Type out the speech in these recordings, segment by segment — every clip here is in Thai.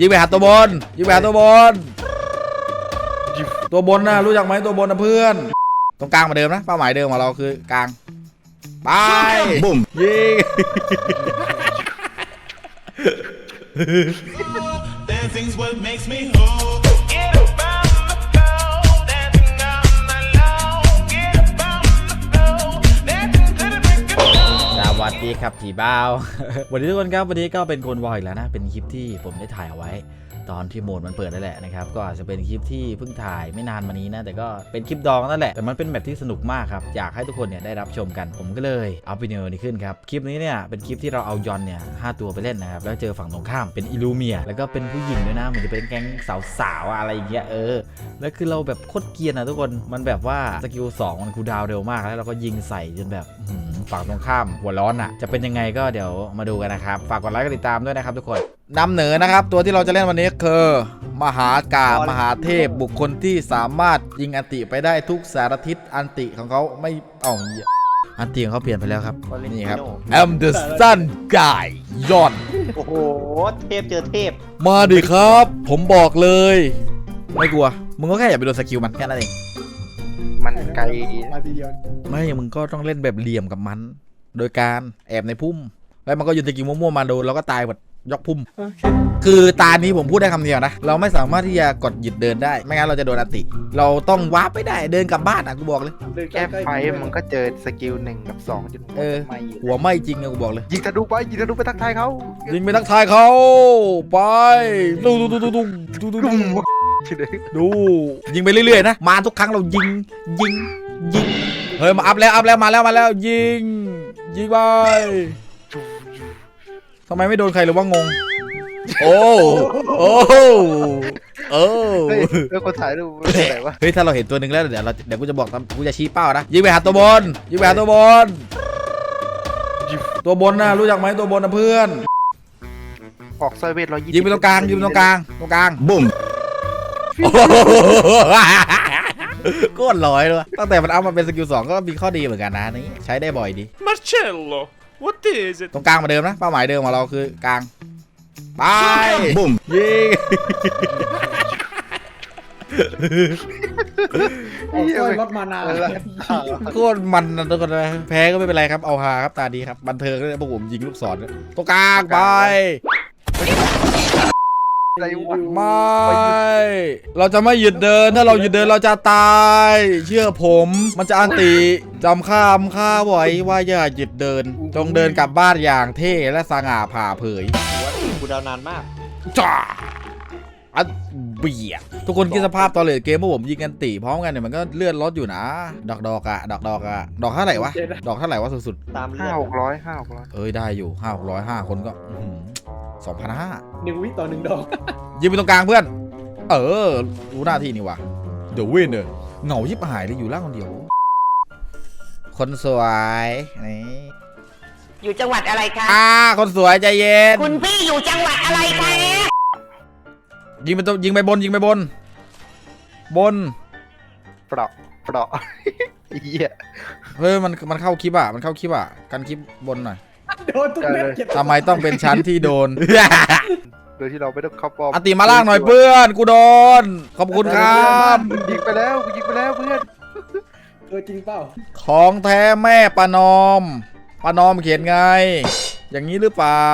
ยิงไปหาตัวบนยิงไปหาตัวบน ตัวบนนะรู้จักไหมตัวบนนะเพื่อน ตรงกลางเหมือนเดิมนะเป้าหมายเดิมของเราคือกลางไปบุ้มยิง ครับผีบ้าว วันนี้ทุกคนครับวันนี้ก็เป็นคนวอยอีกแล้วนะ เป็นคลิปที่ผมได้ถ่ายเอาไว้ ตอนที่โหมดมันเปิดนั่นแหละนะครับก็อาจจะเป็นคลิปที่เพิ่งถ่ายไม่นานมานี้นะแต่ก็เป็นคลิปดองนั่นแหละแต่มันเป็นแบบที่สนุกมากครับอยากให้ทุกคนเนี่ยได้รับชมกันผมก็เลยเอาวิดีโอนี้ขึ้นครับคลิปนี้เนี่ยเป็นคลิปที่เราเอายอนเนี่ยห้าตัวไปเล่นนะครับแล้วเจอฝั่งตรงข้ามเป็นอิลูเมียแล้วก็เป็นผู้หญิงด้วยนะมันจะเป็นแก๊งสาวๆอะไรอย่างเงี้ยเออแล้วคือเราแบบโคตรเกียร์นะทุกคนมันแบบว่าสกิล2มันคูดาวเร็วมากแล้วเราก็ยิงใส่จนแบบฝั่งตรงข้ามหัวร้อนอะจะเป็นยังไงก็เดี๋ยวมาดูกันนะครับฝากกดไลค์กดติดตามด้วยนะครับทุกคน นำเหนือนะครับ ตัวที่เราจะเล่นวันนี้คือ มหากาพย์มหาเทพบุคคลที่สามารถยิงอันติไปได้ทุกสารทิศอันติของเขาไม่เอ้าเหี้ยอันติของเขาเปลี่ยนไปแล้วครับ นี่ครับ I'm the Sun Guy ยอนโอ้โห เทพเจอเทพ มาดิครับ ผมบอกเลย ไม่กลัว มึงก็แค่อย่าไปโดนสกิลมันแค่นั้นเอง มันไกลมาทีเดียวไม่ มึงก็ต้องเล่นแบบเหลี่ยมกับมัน โดยการแอบในพุ่ม แล้วมันก็ยืนตะกี้มั่วๆมาโดนแล้วก็ตายหมด ยกพุ่ม คือตานี้ผมพูดได้คำเดียวนะ เราไม่สามารถที่จะกดหยุดเดินได้ ไม่งั้นเราจะโดนอันติ เราต้องวาร์ปไปได้เดินกลับบ้านอะกูบอกเลยเดินใกแค่ล้ๆไฟมันก็เจอสกิลหนึ่งกับสองจนเออไม่หัวไหม่จริงอะกูบอกเลยยิงธนูไปยิงธนูไปทักทายเขายิงไปทักทายเขาไปดูดูดูดูดูดูดูดุ้ดูมทีเดียวดูยิงไปเรื่อยๆนะ มาทุกครั้งเรายิงยิงยิงเฮ้ยมาอัพแล้วอัพแล้วมาแล้วมาแล้วยิงยิงไป ทำไมไม่โดนใครหรือว่างง โอ้โอ้โอ้เฮ้ยเออคนถ่ายรูปเป็นไหนวะเฮ้ยถ้าเราเห็นตัวหนึ่งแล้วเดี๋ยวเราเดี๋ยวกูจะบอกตามกูจะชี้เป้านะยิงไปหาตัวบนยิงไปหาตัวบน ตัวบนนะรู้จักไหมตัวบนนะเพื่อน ออกซอยเวทร้อยยี่ยิงไปตรงกลางยิงไปตรงกลางตรงกลางบุ้มโอ้โหโคตรลอยเลยตั้งแต่มันเอามาเป็นสกิลสองก็มีข้อดีเหมือนกันนะนี่ใช้ได้บ่อยดี Marcello, what is it? ตรงกลางเหมือนเดิมนะ เป้าหมายเดิมของเราคือกลาง ไป บุ้มยิงเอาสร้อยลดมานาเออโคตรมันนะทุกคนนะแพ้ก็ไม่เป็นไรครับ เอาฮาครับ ตาดีครับ บันเทิงเลยพวกผมยิงลูกศรเนี่ยตรงกลางไป อะไรวะไม่ เราจะไม่หยุดเดิน ถ้าเราหยุดเดินเราจะตาย เชื่อผม มันจะอันติจำข้ามข้าไว้ว่าอย่าหยุดเดิน จงเดินกลับบ้านอย่างเท่และสง่าผ่าเผยกูดาวนานมากจ้าอัน เบียดทุกคนคิดสภาพตอนเลดเกมพวกผมยิงกันตีพร้อมกันเนี่ยมันก็เลื่อนรถอยู่นะ ดอกดอกๆอะดอกดอกๆอะดอกเท่าไหร่วะ ดอกเท่าไหร่วะสุดตามห้าหกร้อยห้าหกร้อยๆ เอ้ยได้อยู่ห้าร้อยห้าคนก็สองพันห้าหนึ่งวิต่อหนึ่งดอกยิงไปตรงกลางเพื่อน เออ รู้หน้าที่นี่วะเดี๋ยวเว้นเนอเหงายิบหายเลยอยู่ล่างคนเดียว คนสวยนี่อยู่จังหวัดอะไรคะ อ่าคนสวยใจเย็น คุณพี่อยู่จังหวัดอะไรคะ ยิงไปตัวยิงไปบนยิงไปบน บน เปราะเปราะเหี้ยเฮ้ยมันมันเข้าคลิปอะมันเข้าคลิปอะกันคลิปบนหน่อยโดนทุกเม็ดเจ็บทำไมต้องเป็นชั้นที่โดน โดยที่เราไม่ต้องเข้าป้อมอติมาล่างหน่อยเพื่อนกูโดน ขอบคุณครับกูยิงไปแล้วกูยิงไปแล้วเพื่อนเออจริงเปล่าของแท้แม่ประนอมประนอมเขียนไง อย่างนี้หรือเปล่า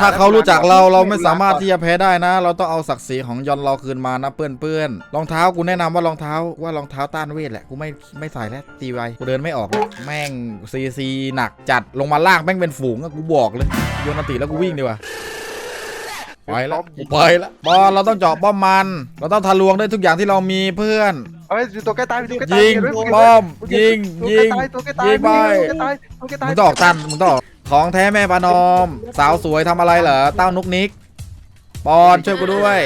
ถ้าเขารู้จักเราเราไม่สามารถที่จะแพ้ได้นะ เราต้องเอาศักดิ์ศรีของยอนเราคืนมานะเปื้อนๆรองเท้ากูแนะนำว่ารองเท้าว่ารองเท้าต้านเวทแหละกูไม่ไม่ใส่แล้วตีไวกูเดินไม่ออกเลยแม่งซีซีหนักจัดลงมาล่างแม่งเป็นฝูงอะกูบอกเลยโยนอันติแล้วกูวิ่งดีกว่าไปแล้วกูไปแล้วบอลเราต้องเจาะป้อมมัน เราต้องทะลวงได้ทุกอย่างที่เรามีเพื่อนเอ้ยอยู่ตัวใกล้ตายอยู่ตัวใกล้ตายยิงเห็นไหป้อมยิงตัวยิใกล้งตายตัวใกล้ตายยิงไปตัวใกล้ตายตัวใกล้ตายมึงต้องออกตันมึงต้องออก ของแท้แม่ปานอม สาวสวยทำอะไรเหรอเต้านุกนิกปอนช่วยกูด้วย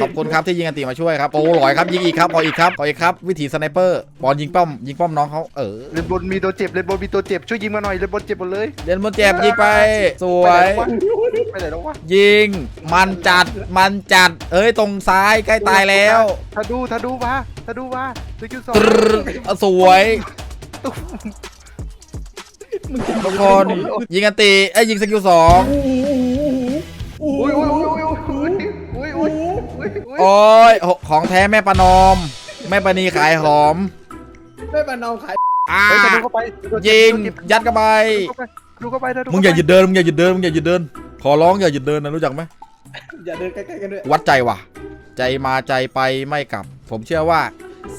ขอบคุณครับที่ยิงอันติมาช่วยครับโอ้หลอยครับยิงอีกครับขออีกครับขออีกครับวิถีสไนเปอร์ปอนยิงป้อมยิงป้อมน้องเขาเออเลนบนมีตัวเจ็บเลนบนมีตัวเจ็บช่วยยิงมาหน่อยเลนบนเจ็บหมดเลยเล่นบนเจ็บยิงไป สวยไปไหนแล้ววะยิงมันจัดมันจัด เอ้ยตรงซ้ายใกล้ตายแล้วถ้าดูถ้าดูมาถ้าดูมาสกิลสองตรึ๊ดสวย ทุกคนยิงอันติไอ้ยยิงสกิลสองโอ้โหโอ้โหอุ้ยอุ้ยอุ้ยอุ้ยอุ้ยอุ้ยอุ้ยอุ้ยโอ้ยของแท้แม่ประนอม แม่ปณีขายหอมไม่มาเอาขายอ่าเฮ้ยจะดูเข้าไปยิงยัดเข้าไปดูเข้าไปดูเข้าไปมึงอย่าหยุดเดินมึงอย่าหยุดเดินมึงอย่าหยุดเดิน ขอร้องอย่าหยุดเดินนะรู้จักไหมอย่าเดินใกล้ๆกันด้วยวัดใจว่ะ ใจมาใจไปไม่กลับ ผมเชื่อว่า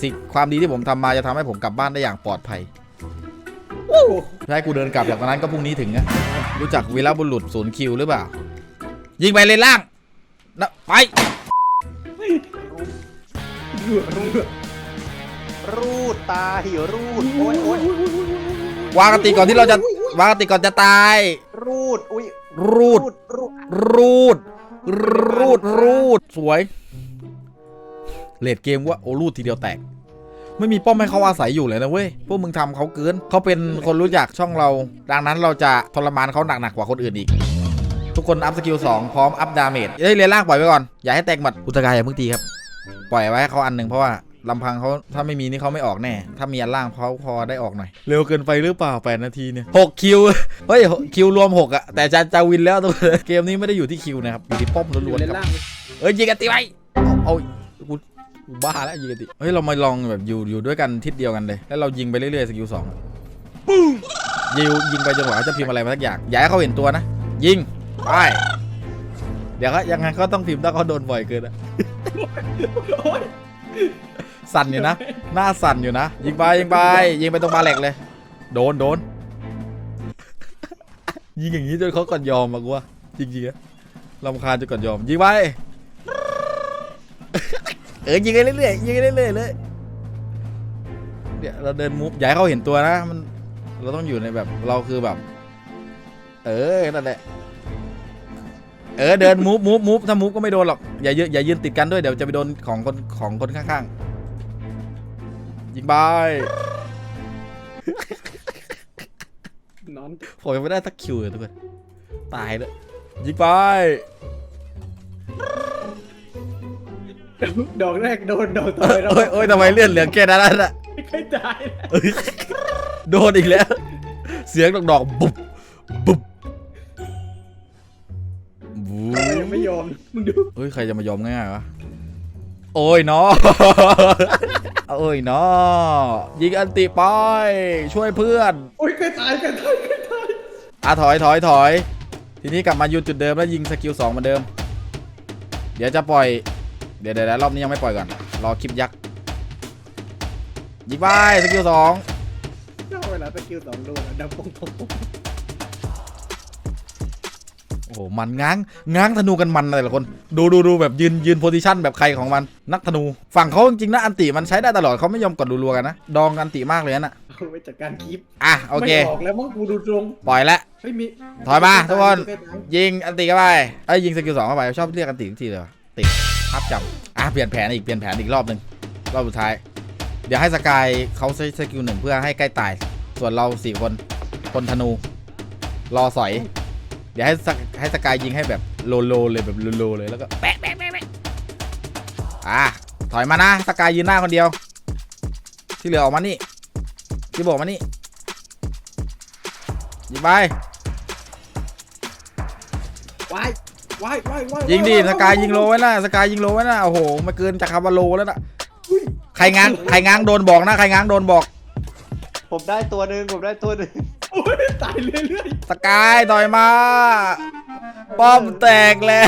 สิ่งความดีที่ผมทำมาจะทำให้ผมกลับบ้านได้อย่างปลอดภัยโอ้โห ถ้าให้กูเดินกลับจากตรงนั้นก็พรุ่งนี้ถึงนะรู้จักวีรบุรุษศูนย์คิวหรือเปล่า ยิงไปเลยล่างนะไปเลือดเลือดรูดตาหิวรูดโอ้ยโอ้ยวางกติก่อนที่เราจะวางกติก่อนจะตาย รูดอุ้ยรูดรูดรูดรูดรูดสวยเลดเกมว่าโอ้รูดทีเดียวแตก ไม่มีป้อมให้เขาอาศัยอยู่เลยนะเว้ย พวกมึงทำเขาเกินเขาเป็นคนรู้จักช่องเรา ดังนั้นเราจะทรมานเขาหนักๆกว่าคนอื่นอีก ทุกคนอัพสกิล2พร้อมอัพดาเมจเฮ้ยเรียนล่างปล่อยไว้ก่อน อย่าให้แตกหมัดอุตกายอย่าเพิ่งตีครับ ปล่อยไว้ให้เขาอันหนึ่งเพราะว่าลำพังเขาถ้าไม่มีนี่เขาไม่ออกแน่ ถ้ามีอันล่างเขาพอได้ออกหน่อย เร็วเกินไปหรือเปล่า 8 นาทีเนี่ย6คิว เฮ้ยคิวรวม 6อะแต่จะจะวินแล้วตัวเกมนี้ไม่ได้อยู่ที่คิวนะครับอยู่ที่ป้อมล้วนๆครับ เอ้ยยิงกันตีไว้เอาเอา บ้าแล้วยิงกันตีเฮ้ยเรามาลองแบบอยู่อยู่ด้วยกันทิศเดียวกันเลย แล้วเรายิงไปเรื่อยๆสกิลสองปุ้งยิงยิงไปจนกว่าเขาจะพิมพ์อะไรมาสักอย่างอย่าให้เขาเห็นตัวนะ ยิงไปเดี๋ยวเขายังไงเขาต้องพิมพ์ถ้าเขาโดนบ่อยเกินอะสั่นอยู่นะ หน้าสั่นอยู่นะ ยิงไปยิงไปยิงไปตรงบาแหลกเลย โดนโดนยิงอย่างนี้จนเขาก่อนยอมอะกูว่าจริงๆอะลำคาญจนก่อนยอมยิงไป ออยิงไปเรื่อยๆยิงไปเรื่อยๆเลยเดี๋ยวเราเดินมูฟอย่าให้เขาเห็นตัวนะมันเราต้องอยู่ในแบบเราคือแบบ เออนั่นแหละเออเดินมูฟมูฟมูฟถ้ามูฟก็ไม่โดนหรอกอย่ายืนอย่ายืนติดกันด้วยเดี๋ยวจะไปโดนของคนของคนข้างๆยิงไปนอนผมยังไม่ได้สักคิวเลยทุกคนตายเลยยิงไป ดอกแรกโดนดอกต่อไปเราโอ้ยโอ้ยทำไมเลื่อนเหลืองแค่นั้นน่ะไม่เคยตายนะเอ้ยโดนอีกแล้ว เสียงดอกดอกๆบุบบุบบูยังไม่ยอมมึงดูเฮ้ยใครจะมายอมง่ายๆวะโอ้ยเนาะโอ้ยเนาะยิงอันติไปช่วยเพื่อน โอ้ยเคยตายเคยตายเคยตายอะถอยถอยถอย ทีนี้กลับมายืนจุดเดิมแล้วยิงสกิลสองเหมือนเดิม เดี๋ยวจะปล่อย เดี๋ยวเดี๋ยวเดี๋ยวรอบนี้ยังไม่ปล่อยก่อน รอคลิปยักษ์ยิงไปสกิลสองเจ้าเวลาสกิลสองโดนอะดับปงปงปงโอ้โหมันง้างง้างธนูกันมันนะแต่ละคน ดูดูดูแบบยืนยืนโพซิชันแบบใครของมัน นักธนู ฝั่งเขาจริงๆนะอันติมันใช้ได้ตลอดเขาไม่ยอมกดรัวๆกันนะ ดองอันติมากเลยนะเอาไปจัดการคลิป อะโอเคไม่ออกแล้วมั้งกูดูตรงปล่อยละไม่มีถอยมาทุกคนเคยตายยิงอันติเข้าไปไอ้ยยิงสกิลสองเข้าไปชอบเรียกอันติทุกทีเลยว่ะ ติดภาพจำอะเปลี่ยนแผนอีกเปลี่ยนแผนอีกรอบหนึ่งรอบสุดท้าย เดี๋ยวให้สกายเขาใช้สกิลหนึ่งเพื่อให้ใกล้ตาย ส่วนเราสี่คนคนธนู รอสอย เดี๋ยวให้สกให้สกายยิงให้แบบโลโลเลยแบบโลโลเลยแล้วก็แปะแปะแปะแปะอะถอยมานะสกายยืนหน้าคนเดียว ที่เหลือออกมานี่ที่บอกมานี่ยิงไป วายวายวายยิงดิวสกายยิงโลไว้นะสกายยิงโลไว้นะโอ้โหมาเกินจากคาร์บาโลแล้วนะใครง้างใครง้างโดนบอกนะใครง้างโดนบอกผมได้ตัวหนึ่งผมได้ตัวหนึ่งโอ้ยตายเรื่อยสกายต่อยมาป้อมแตกแล้ว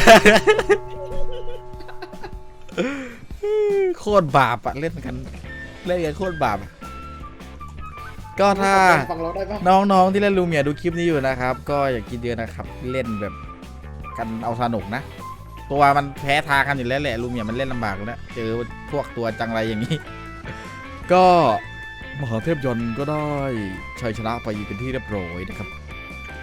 โคตรบาปอะเล่นกันเล่นกันโคตรบาปอะก็ๆถ้าฟังเราได้ปะน้องๆที่เล่นลูเมียดูคลิปนี้อยู่นะครับ ก็อย่าคิดเยอะนะครับ เล่นแบบ กันเอาสนุกนะ ตัวมันแพ้ทางกันอยู่แล้วแหละลูเมียมันเล่นลำบากแล้วเจอพวกตัวจังไรอย่างนี้ ก็มหาเทพยนต์ก็ได้ชัยชนะไปเป็นที่เรียบร้อยนะครับ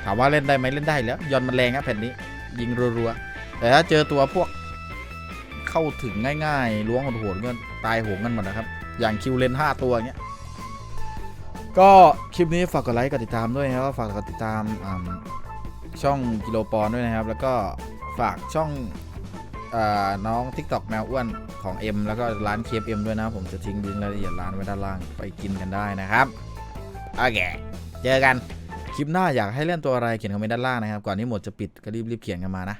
ถามว่าเล่นได้ไหมเล่นได้แล้ว ยอนต์มันแรงอะแผ่นนี้ ยิงรัวๆแต่ถ้าเจอตัวพวกเข้าถึงง่ายๆล้วงโหดๆก็ตายโหงกันหมดนะครับ อย่างคิวเลนห้าตัวเงี้ยก็คลิปนี้ฝากกดไลค์กดติดตามด้วยนะครับฝากกดติดตามอ่า ช่องกิโลปอนด้วยนะครับ แล้วก็ฝากช่องอน้อง TikTok แมวอ้วนของ M แล้วก็ร้านเคฟเอ็มด้วยนะ ผมจะทิ้งลิงก์รายละเอียดร้านไว้ด้านล่างไปกินกันได้นะครับ โอเค เจอกัน คลิปหน้าอยากให้เล่นตัวอะไรเขียนคอมเมนต์ด้านล่างนะครับ ก่อนที่หมดจะปิดก็รีบๆเขียนกันมานะ